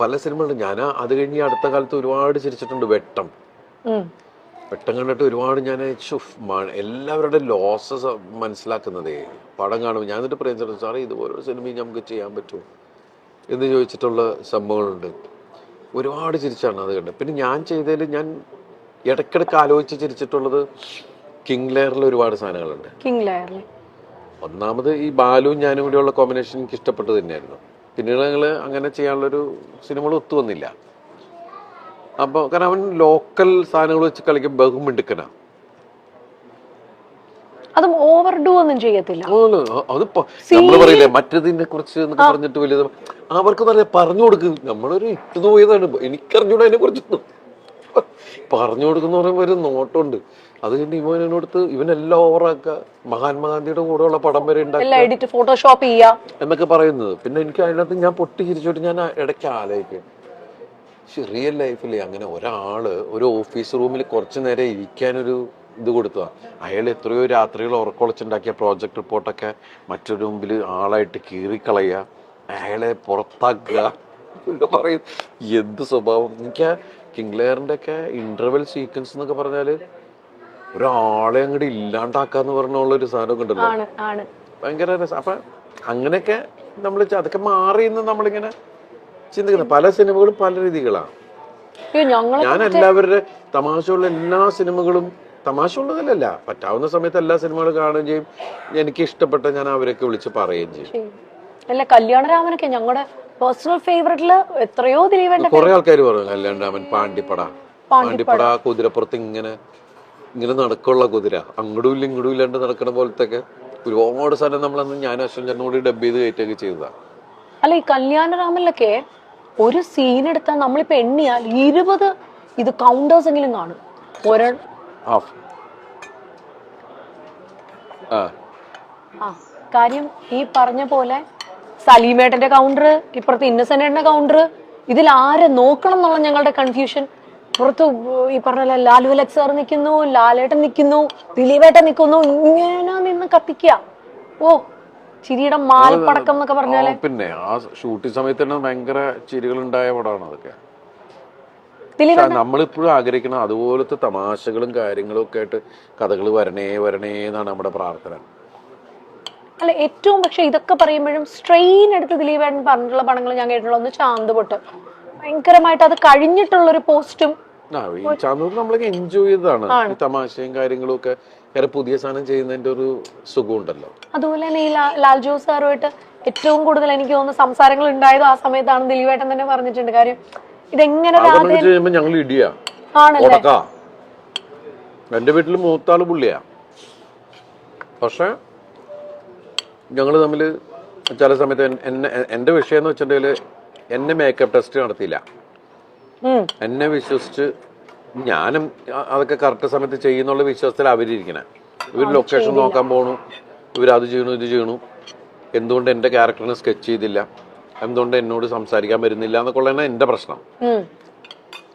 പല സിനിമകളും ഞാൻ അത് കഴിഞ്ഞ് അടുത്ത കാലത്ത് ഒരുപാട് ചിരിച്ചിട്ടുണ്ട് വെട്ടം. വെട്ടം കണ്ടിട്ട് ഒരുപാട് ഞാൻ എല്ലാവരുടെ ലോസസ് മനസ്സിലാക്കുന്നതേ. പടം കാണുമ്പോൾ ഞാൻ എന്നിട്ട് പറയുന്നത് സാറേ ഇതുപോലൊരു സിനിമയും നമുക്ക് ചെയ്യാൻ പറ്റുമോ എന്ന് ചോദിച്ചിട്ടുള്ള സംഭവങ്ങളുണ്ട്. ഒരുപാട് ചിരിച്ചാണ് അത് കണ്ടത്. പിന്നെ ഞാൻ ചെയ്തതിൽ ഞാൻ ഇടയ്ക്കിടയ്ക്ക് ആലോചിച്ച് ചിരിച്ചിട്ടുള്ളത് കിങ് ലെയറിൽ ഒരുപാട് സാധനങ്ങളുണ്ട്. കിങ് ലെയറിൽ ഒന്നാമത് ഈ ബാലുവും ഞാനും കൂടിയുള്ള കോമ്പിനേഷൻ എനിക്ക് ഇഷ്ടപ്പെട്ടത് തന്നെയായിരുന്നു. പിന്നീട് ഞങ്ങൾ അങ്ങനെ ചെയ്യാനുള്ളൊരു സിനിമകൾ ഒത്തു വന്നില്ല. അപ്പോൾ കാരണം അവൻ ലോക്കൽ സാധനങ്ങൾ വെച്ച് കളിക്കും ബഹുമിടുക്കനാ അതും ഓവർ ഡു ഒന്നും ചെയ്യത്തില്ല. അത് നമ്മൾ പറയില്ലേ മറ്റതിനെ കുറിച്ച് പറഞ്ഞിട്ട് വലിയ അവർക്ക് പറഞ്ഞു കൊടുക്കും. നമ്മളൊരു ഇട്ടു പോയതാണ് എനിക്കറിഞ്ഞൂടാ അതിനെ കുറിച്ചൊന്നും. പറഞ്ഞു കൊടുക്കുന്ന പറയുമ്പോൾ ഒരു നോട്ടുണ്ട്. അത് കഴിഞ്ഞ് ഇവൻ എന്നോടത്ത് ഇവനെല്ലാം ഓവറാക്കുക മഹാത്മാഗാന്ധിയുടെ കൂടെയുള്ള പടം വരെ എഡിറ്റ് ഫോട്ടോഷോപ്പ് ചെയ്യാം. എന്നൊക്കെ പറയുന്നത്. പിന്നെ എനിക്ക് അതിനകത്ത് ഞാൻ പൊട്ടി ചിരിച്ചോട്ട് ഞാൻ ഇടയ്ക്ക് ആലോചിക്കും. പക്ഷെ റിയൽ ലൈഫിൽ അങ്ങനെ ഒരാൾ ഒരു ഓഫീസ് റൂമിൽ കുറച്ചു നേരം ഇരിക്കാനൊരു ഇത് കൊടുത്തതാ. അയാൾ എത്രയോ രാത്രികൾ ഉറക്കൊളച്ചുണ്ടാക്കിയ പ്രോജക്റ്റ് റിപ്പോർട്ടൊക്കെ മറ്റൊരു മുമ്പിൽ ആളായിട്ട് കീറിക്കളയുക. അയാളെ പുറത്താക്കുക പറയും. എന്ത് സ്വഭാവം? എനിക്ക് ആ കിങ്ലെയറിന്റെ ഒക്കെ ഇന്റർവെൽ സീക്വൻസ് എന്നൊക്കെ പറഞ്ഞാൽ ഒരാളെ അങ്ങോട്ട് ഇല്ലാണ്ടാക്കാന്ന് പറഞ്ഞുള്ള ഒരു സാധനം ഉണ്ടല്ലോ. ഭയങ്കര രസം. അപ്പൊ അങ്ങനെയൊക്കെ നമ്മൾ അതൊക്കെ മാറി എന്ന് നമ്മളിങ്ങനെ ചിന്തിക്കുന്നത് പല സിനിമകളും പല രീതികളാണ് ഞാൻ എല്ലാവരുടെ തമാശയുള്ള എല്ലാ സിനിമകളും തമാശ ഉള്ളതിലല്ല പറ്റാവുന്ന സമയത്ത് എല്ലാ സിനിമകളും കാണുകയും ചെയ്യും. എനിക്ക് ഇഷ്ടപ്പെട്ട ഞാൻ അവരൊക്കെ വിളിച്ച് പറയുകയും ചെയ്യും. ചെയ്യും. അല്ല കല്യാണരാമനൊക്കെ ഞങ്ങളുടെ പേഴ്സണൽ ഫേവറേറ്റിൽ എത്രയോ ദിലീപേട്ട കുറെ ആൾക്കാർ പറഞ്ഞു കല്യാൺ രാമൻ പാണ്ടിപ്പട? കുതിരപ്പുറത്ത് ഇങ്ങനെ ഇങ്ങനെ നടക്കുള്ള കുതിര. അങ്ങടും ഇല്ല ഇങ്ങടും ഇല്ലാണ്ട് നടക്കണ പോലത്തെ ഒക്കെ ഒരുപാട് സാധനം നമ്മളന്ന് ഞാൻ അശ്വൻ ചേട്ടനോട് ഡബ് ചെയ്ത് കയറ്റൊക്കെ ചെയ്തതാ. അല്ല ഈ കല്യാണരാമനിലൊക്കെ ഒരു സീൻ എടുത്താൽ നമ്മളിപ്പോ എണ്ണിയാൽ ഇരുപത് ഇത് കൗണ്ടേഴ്സ് എങ്കിലും കാണും. ഒരാൾ കാര്യം ഈ പറഞ്ഞ പോലെ സലീമേട്ടന്റെ കൗണ്ടർ ഇപ്പുറത്ത് ഇന്നസെന്റേട്ടന്റെ കൗണ്ടർ ഇതിൽ ആരെ നോക്കണം എന്നുള്ള ഞങ്ങളുടെ കൺഫ്യൂഷൻ പുറത്ത് ഈ പറഞ്ഞ ലാലു അലക്സ് സാർ നിൽക്കുന്നു ലാലേട്ടൻ നിൽക്കുന്നു ദിലീപേട്ടൻ നിൽക്കുന്നു ഇങ്ങനെ നിന്ന് കത്തിക്കുക. ഓ ചിരിയുടെ മാൽപ്പടക്കം എന്നൊക്കെ പറഞ്ഞാൽ പിന്നെ ആ ഷൂട്ടിംഗ് സമയത്ത് തന്നെ ഭയങ്കര ചിരികൾ ഉണ്ടായ പടമാണ് അതൊക്കെ. നമ്മളിപ്പോഴും ആഗ്രഹിക്കണം അതുപോലത്തെ തമാശകളും കാര്യങ്ങളും ഒക്കെ ആയിട്ട് കഥകൾ വരണേ വരണേ എന്നാണ് നമ്മുടെ പ്രാർത്ഥന. അല്ല ഏറ്റവും പക്ഷെ ഇതൊക്കെ പറയുമ്പോഴും സ്ട്രെയിൻ എടുത്ത് ദിലീപേട്ടൻ പറഞ്ഞിട്ടുള്ള പടങ്ങൾ ഞാൻ കേട്ടിട്ടുള്ള ഒന്ന് ചാന്ത് പൊട്ട് ഭയങ്കരമായിട്ട് അത് കഴിഞ്ഞിട്ടുള്ള ഒരു പോസ്റ്റും ചാനൂർ നമ്മളൊക്കെ എൻജോയ് ചെയ്തതാണ്. തമാശയും കാര്യങ്ങളും ഒക്കെ വേറെ പുതിയ സാധനം ചെയ്യുന്നതിന്റെ ഒരു സുഖം ഉണ്ടല്ലോ അതുപോലെ തന്നെ ഈ ലാൽ ജോസ് സാറുമായിട്ട് ഏറ്റവും കൂടുതൽ എനിക്ക് തോന്നുന്നു സംസാരങ്ങൾ ഉണ്ടായത് ആ സമയത്താണ് ദിലീപേട്ടൻ തന്നെ പറഞ്ഞിട്ടുണ്ട്. കാര്യം ഇതെങ്ങനെ ഞങ്ങൾ ഇടിയാ. ആണല്ലേ? എന്റെ വീട്ടിൽ മൂത്താൾ പുള്ളിയാ. പക്ഷെ ഞങ്ങൾ തമ്മിൽ ചില സമയത്ത് എന്നെ എന്റെ വിഷയം എന്ന് വെച്ചിട്ടുണ്ടെങ്കിൽ എന്നെ മേക്കപ്പ് ടെസ്റ്റ് നടത്തിയില്ല. എന്നെ വിശ്വസിച്ച് ഞാനും അതൊക്കെ കറക്റ്റ് സമയത്ത് ചെയ്യുന്നുള്ള വിശ്വാസത്തിൽ അവരിയ്ക്കണേ ഇവർ ലൊക്കേഷൻ നോക്കാൻ പോണു. ഇവരത് ചെയ്യണു ഇത് ചെയ്യണു. എന്തുകൊണ്ട് എന്റെ ക്യാരക്ടറിനെ സ്കെച്ച് ചെയ്തില്ല? എന്തുകൊണ്ട് എന്നോട് സംസാരിക്കാൻ വരുന്നില്ല എന്നൊക്കെ ഉള്ളതാണ് എന്റെ പ്രശ്നം.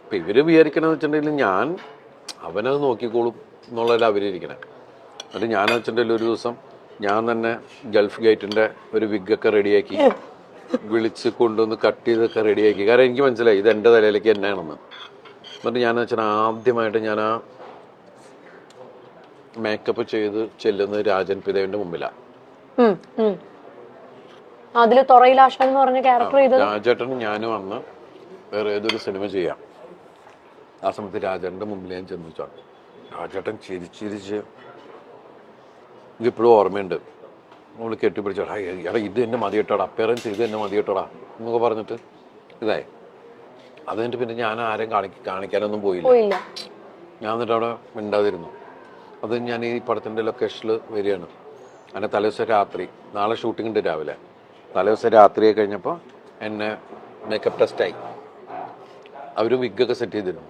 അപ്പൊ ഇവർ വിചാരിക്കണെന്ന് വെച്ചിട്ടുണ്ടെങ്കിൽ ഞാൻ അവനത് നോക്കിക്കോളും എന്നുള്ളതിൽ അവരിയ്ക്കണേ എന്നിട്ട് ഞാൻ വെച്ചിട്ടുണ്ടെങ്കിൽ ഒരു ദിവസം ഞാൻ തന്നെ ഗൾഫ് ഗേറ്റിന്റെ ഒരു വിഗൊക്കെ റെഡിയാക്കി വിളിച്ച് കൊണ്ടുവന്ന് കട്ട് ചെയ്തൊക്കെ റെഡിയാക്കി. കാരണം എനിക്ക് മനസ്സിലായി ഇത് എന്റെ തലയിലേക്ക് എന്നാണെന്ന് എന്നിട്ട് ഞാൻ വെച്ചാൽ ആദ്യമായിട്ട് ഞാൻ ആ മേക്കപ്പ് ചെയ്ത് ചെല്ലുന്നത് രാജൻ പിതാവിന്റെ മുമ്പിലാണ് എന്ന് പറഞ്ഞ ക്യാരക്ടർ ചെയ്തത് രാജേട്ടൻ ഞാനും അന്ന് വേറെ ഏതൊരു സിനിമ ചെയ്യാം. ആ സമയത്ത് രാജേട്ടന്റെ മുമ്പിൽ ഞാൻ ചെന്നു വെച്ചാണ് രാജേട്ടൻ ചിരിച്ചിരിച്ച് ഇതിപ്പോഴും ഓർമ്മയുണ്ട്. നമ്മൾ കെട്ടിപ്പിടിച്ചോടാ എടാ ഇത് എന്നെ മതി കേട്ടോടാ പേരൻസ് ഇത് എന്നെ മതി കേട്ടോടാ എന്നൊക്കെ പറഞ്ഞിട്ട് ഇതായി. അത് കഴിഞ്ഞിട്ട് പിന്നെ ഞാൻ ആരെയും കാണി കാണിക്കാനൊന്നും പോയില്ല. ഞാൻ എന്നിട്ട് അവിടെ മിണ്ടാതിരുന്നു. അത് ഞാൻ ഈ പടത്തിന്റെ ലൊക്കേഷനിൽ വരികയാണ്. അങ്ങനെ തലേദിവസം രാത്രി നാളെ ഷൂട്ടിംഗ് ഉണ്ട് രാവിലെ. തലേദിവസം രാത്രിയെ കഴിഞ്ഞപ്പോൾ എന്നെ മേക്കപ്പ് ടെസ്റ്റായി അവർ വിഗ്ഗൊക്കെ സെറ്റ് ചെയ്തിരുന്നു.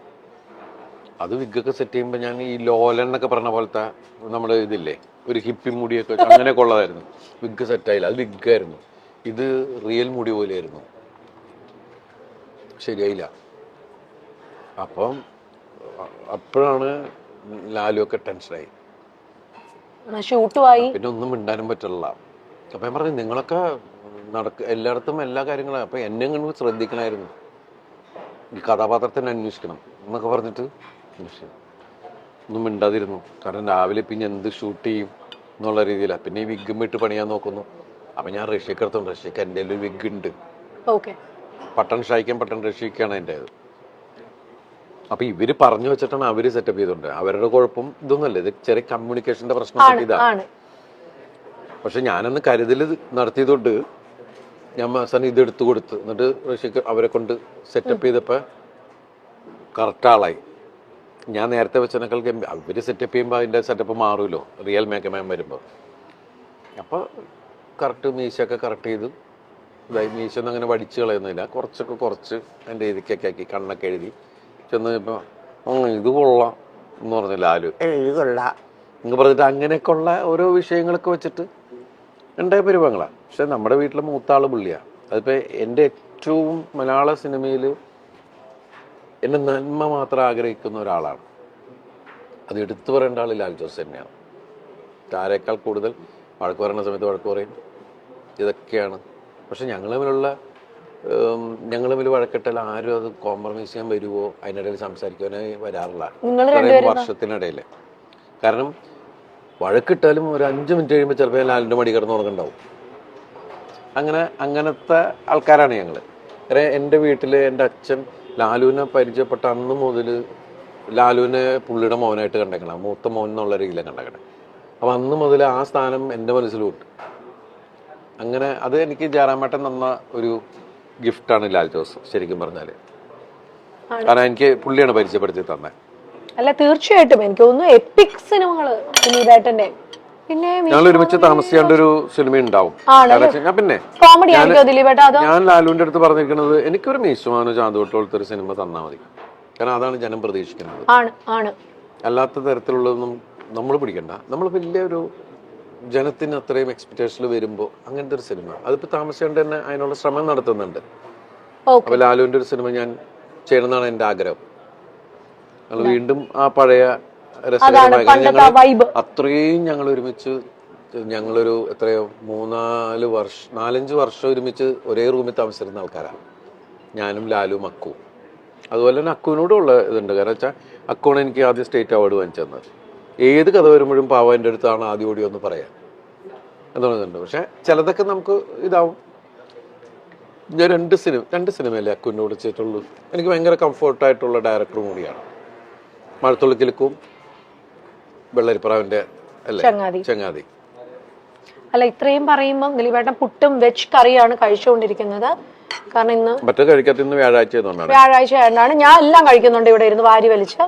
അത് വിഗൊക്കെ സെറ്റ് ചെയ്യുമ്പോൾ ഞാൻ ഈ ലോലൻ എന്നൊക്കെ പറഞ്ഞ പോലത്തെ നമ്മുടെ ഇതില്ലേ ഒരു ഹിപ്പി മുടിയൊക്കെ അങ്ങനെയൊക്കെ ഉള്ളതായിരുന്നു. വിഗ് സെറ്റായില്ല അത് വിഗായിരുന്നു ഇത് റിയൽ മുടി പോലെയായിരുന്നു. ശരിയായില്ല. അപ്പം അപ്പോഴാണ് ലാലു ഒക്കെ ടെൻഷനായി. ഷൂട്ടുമായി പിന്നെ ഒന്നും മിണ്ടാനും പറ്റില്ല അപ്പൊ ഞാൻ പറഞ്ഞു നിങ്ങളൊക്കെ നടക്ക എല്ലായിടത്തും എല്ലാ കാര്യങ്ങളും അപ്പൊ എന്നെ ഇങ്ങനെ ശ്രദ്ധിക്കണമായിരുന്നു. ഈ കഥാപാത്രത്തിനെ അന്വേഷിക്കണം എന്നൊക്കെ പറഞ്ഞിട്ട് ഒന്നും മിണ്ടാതിരുന്നു. കാരണം രാവിലെ പിന്നെ എന്ത് ഷൂട്ട് ചെയ്യും എന്നുള്ള രീതിയിലാണ് പിന്നെ ഈ വിഗും ഇട്ട് പണിയാൻ നോക്കുന്നു. അപ്പൊ ഞാൻ റഷ്യക്ക് എടുത്തോണ്ട് റഷ്യക്ക് എന്റെ ഒരു വിഗ് ഉണ്ട്. പട്ടൺ ഷായിക്കാൻ പട്ടൺ റഷ്യക്കാണ് എന്റെ അപ്പൊ ഇവർ പറഞ്ഞു വെച്ചിട്ടാണ് അവർ സെറ്റപ്പ് ചെയ്തോണ്ട്. അവരുടെ കുഴപ്പം ഇതൊന്നുമല്ല. ഇത് ചെറിയ കമ്മ്യൂണിക്കേഷന്റെ പ്രശ്നം ഇതാണ് ഇതാ. പക്ഷെ ഞാനന്ന് കരുതൽ നടത്തിയതുകൊണ്ട് ഞാൻ മാസം ഇത് എടുത്തു കൊടുത്ത്. എന്നിട്ട് റഷ്യക്ക് അവരെ കൊണ്ട് സെറ്റപ്പ് ചെയ്തപ്പോൾ കറക്റ്റ് ആളായി. ഞാൻ നേരത്തെ വെച്ചതിനേക്കാൾ അവർ സെറ്റപ്പ് ചെയ്യുമ്പോൾ അതിന്റെ സെറ്റപ്പ് മാറുമല്ലോ റിയൽ മേക്കമാൻ വരുമ്പോൾ അപ്പോൾ കറക്റ്റ് മീശയൊക്കെ കറക്റ്റ് ചെയ്തു ഇതായി മീശ ഒന്നും അങ്ങനെ വടിച്ച് കളയുന്നില്ല. കുറച്ചൊക്കെ കുറച്ച് എന്റെ ഇതിക്കൊക്കെ ആക്കി കണ്ണൊക്കെ എഴുതി. ചെന്ന് ഇപ്പോൾ ഇത് കൊള്ളാം എന്ന് പറഞ്ഞില്ല ലാലു. ഏ ഇത് കൊള്ളാം. എന്ന് പറഞ്ഞിട്ട് അങ്ങനെയൊക്കെയുള്ള ഓരോ വിഷയങ്ങളൊക്കെ വെച്ചിട്ട് ഉണ്ടായ പരിപാടികളാണ് പക്ഷെ നമ്മുടെ വീട്ടിലെ മൂത്താൾ പുള്ളിയാണ് അതിപ്പോൾ എന്റെ ഏറ്റവും മലയാള സിനിമയിൽ എന്റെ നന്മ മാത്രം ആഗ്രഹിക്കുന്ന ഒരാളാണ്. അത് എടുത്തു പറയേണ്ട ആൾ ലാൽ ജോസ് തന്നെയാണ്. ആരേക്കാൾ കൂടുതൽ? വഴക്ക് പറയുന്ന സമയത്ത് വഴക്ക് പറയും. ഇതൊക്കെയാണ്. പക്ഷെ ഞങ്ങൾ തമ്മിലുള്ള ഞങ്ങൾ തമ്മിൽ വഴക്കിട്ടാൽ ആരും അത് കോംപ്രമൈസ് ചെയ്യാൻ വരുമോ അതിനിടയിൽ സംസാരിക്കാനേ വരാറില്ല. വർഷത്തിനിടയിൽ. കാരണം വഴക്കിട്ടാലും ഒരു അഞ്ച് മിനിറ്റ് കഴിയുമ്പോൾ ചിലപ്പോൾ ലാലിന്റെ മടി കിടന്ന് ഉറങ്ങുണ്ടാവും അങ്ങനെ അങ്ങനത്തെ ആൾക്കാരാണ് ഞങ്ങൾ എന്റെ വീട്ടിൽ എന്റെ അച്ഛൻ ലാലുവിനെ പരിചയപ്പെട്ട അന്ന് മുതൽ ലാലുവിനെ പുള്ളിയുടെ മോനായിട്ട് കണ്ടേക്കണം. മൂത്ത മോൻ എന്നുള്ള രീതിയിലാണ് കണ്ടേക്കണം. അപ്പം അന്ന് മുതൽ ആ സ്ഥാനം എന്റെ മനസ്സിലുണ്ട്. അങ്ങനെ അത് എനിക്ക് ജയറാമേട്ടൻ തന്ന ഒരു ഗിഫ്റ്റാണ് ലാൽ ജോസ് ശരിക്കും പറഞ്ഞാൽ കാരണം എനിക്ക് പുള്ളിയാണ് പരിചയപ്പെടുത്തി തന്നെ. അല്ല തീർച്ചയായിട്ടും. എനിക്ക് തോന്നുന്നു എപ്പിക് സിനിമകൾ ദിലീപേട്ടന്റെ പിന്നെ ഞങ്ങൾ ഒരുമിച്ച് താമസിക്കേണ്ട ഒരു സിനിമ ഉണ്ടാവും വെച്ച് പിന്നെ ഞാൻ ലാലുവിന്റെ അടുത്ത് പറഞ്ഞിരിക്കുന്നത് എനിക്കൊരു മീശുമാനോ ചാന്തോട്ട് പോലത്തെ ഒരു സിനിമ തന്നാൽ മതി. കാരണം അതാണ് ജനം പ്രതീക്ഷിക്കുന്നത്. അല്ലാത്ത തരത്തിലുള്ളതൊന്നും നമ്മൾ പിടിക്കണ്ട. നമ്മൾ വലിയ ഒരു ജനത്തിന് അത്രയും എക്സ്പെക്ടേഷനിൽ വരുമ്പോൾ അങ്ങനത്തെ ഒരു സിനിമ. അതിപ്പോൾ താമസിയാണ്ട് തന്നെ അതിനുള്ള ശ്രമം നടത്തുന്നുണ്ട്. അപ്പോൾ ലാലുവിന്റെ ഒരു സിനിമ ഞാൻ ചെയ്യണമെന്നാണ് എന്റെ ആഗ്രഹം. വീണ്ടും ആ പഴയ രസകരമായ അത്രയും ഞങ്ങൾ ഒരുമിച്ച് ഞങ്ങളൊരു എത്രയോ മൂന്നാൽ വർഷം നാലഞ്ച് വർഷം ഒരുമിച്ച് ഒരേ റൂമിൽ താമസിച്ചിരുന്ന ആൾക്കാരാണ്. ഞാനും ലാലും അക്കു. അതുപോലെ തന്നെ അക്കുവിനോടും ഉള്ള ഇതുണ്ട്. കാരണം വെച്ചാൽ അക്കുവാണ് എനിക്ക് ആദ്യം സ്റ്റേറ്റ് അവാർഡ് വാങ്ങിച്ചു തന്നത്. ഏത് കഥ വരുമ്പോഴും പാവ എന്റെ അടുത്താണ് ആദ്യം ഓടി ഒന്ന് പറയാൻ എന്നുള്ളതുണ്ട് പക്ഷെ ചിലതൊക്കെ നമുക്ക് ഇതാവും. ഞാൻ രണ്ട് സിനിമ രണ്ട് സിനിമയല്ലേ അക്കുവിനോട് ചെയ്തിട്ടുള്ളൂ എനിക്ക് ഭയങ്കര കംഫർട്ടായിട്ടുള്ള ഡയറക്ടറും കൂടിയാണ്. മഴത്തുള്ളിക്കിലുക്കും വെള്ളരിപ്രാവിന്റെ അല്ലേ? ചങ്ങാതി. ചങ്ങാതി. അല്ല ഇത്രയും പറയുമ്പോൾ ദിലീപേട്ടൻ പുട്ടും വെജ് കറിയാണ് കഴിച്ചുകൊണ്ടിരിക്കുന്നത്. കാരണം ഇന്ന് മറ്റേ കഴിക്കാത്ത ഇന്ന് വ്യാഴാഴ്ച വ്യാഴാഴ്ച ആയതുകൊണ്ടാണ്. ഞാൻ എല്ലാം കഴിക്കുന്നുണ്ട് ഇവിടെ ഇരുന്ന് വാരി വലിച്ച്.